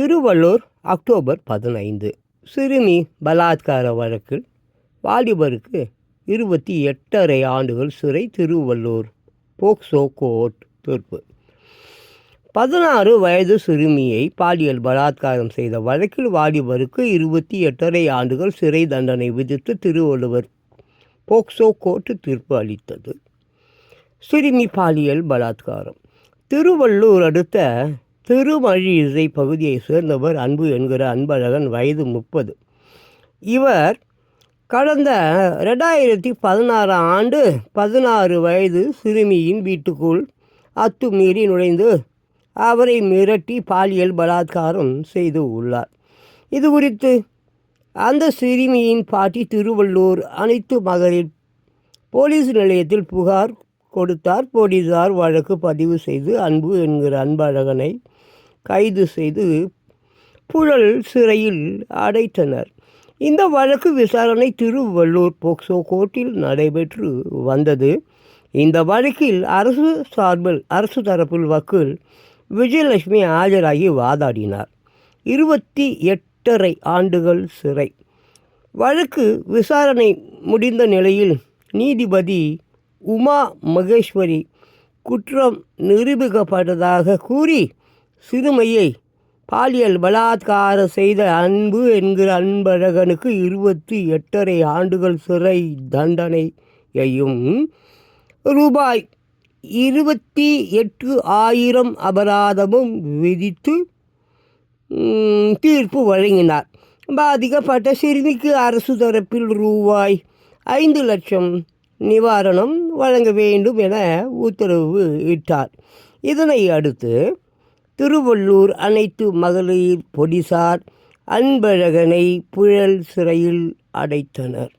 Tiruvallur October பதினைந்து. சிறுமி பலாத்கார வழக்கில் வாலிபருக்கு இருபத்தி எட்டரை ஆண்டுகள் சிறை திருவள்ளூர் போக்சோ கோர்ட் தீர்ப்பு. பதினாறு வயது சிறுமியை பாலியல் பலாத்காரம் செய்த வழக்கில் வாலிபருக்கு இருபத்தி எட்டரை ஆண்டுகள் சிறை தண்டனை விதித்து திருவள்ளுவர் போக்சோ கோர்ட் தீர்ப்பு அளித்தது. சிறுமி பாலியல் பலாத்காரம். திருவள்ளூர் அடுத்த திருமழி இசை பகுதியைச் சேர்ந்தவர் அன்பு என்கிற அன்பழகன் வயது முப்பது. இவர் கடந்த ரெண்டாயிரத்தி பதினாறாம் ஆண்டு பதினாறு வயது சிறுமியின் வீட்டுக்குள் அத்துமீறி நுழைந்து அவரை மிரட்டி பாலியல் பலாத்காரம் செய்து உள்ளார். இது குறித்து அந்த சிறுமியின் பாட்டி திருவள்ளூர் அனைத்து மகளிர் போலீஸ் நிலையத்தில் புகார் கொடுத்தார். போலீசார் வழக்கு பதிவு செய்து அன்பு என்கிற அன்பழகனை கைது செய்து புழல் சிறையில் அடைத்தனர். இந்த வழக்கு விசாரணை திருவள்ளூர் போக்சோ கோர்ட்டில் நடைபெற்று வந்தது. இந்த வழக்கில் அரசு சார்பில் அரசு தரப்பில் வக்கீல் விஜயலட்சுமி ஆஜராகி வாதாடினார். இருபத்தி எட்டரை ஆண்டுகள் சிறை. வழக்கு விசாரணை முடிந்த நிலையில் நீதிபதி உமா மகேஸ்வரி குற்றம் நிரூபிக்கப்பட்டதாக கூறி சிறுமையை பாலியல் பலாத்காரம் செய்த அன்பு என்கிற அன்பழகனுக்கு இருபத்தி எட்டரை ஆண்டுகள் சிறை தண்டனையையும் ரூபாய் இருபத்தி எட்டு ஆயிரம் அபராதமும் விதித்து தீர்ப்பு வழங்கினார். பாதிக்கப்பட்ட சிறுமிக்கு அரசு தரப்பில் ரூபாய் ஐந்து லட்சம் நிவாரணம் வழங்க வேண்டும் என உத்தரவு இட்டார். இதனை அடுத்து திருவள்ளூர் அனைத்து மகளிர் போலீசார் அன்பழகனை புழல் சிறையில் அடைத்தனர்.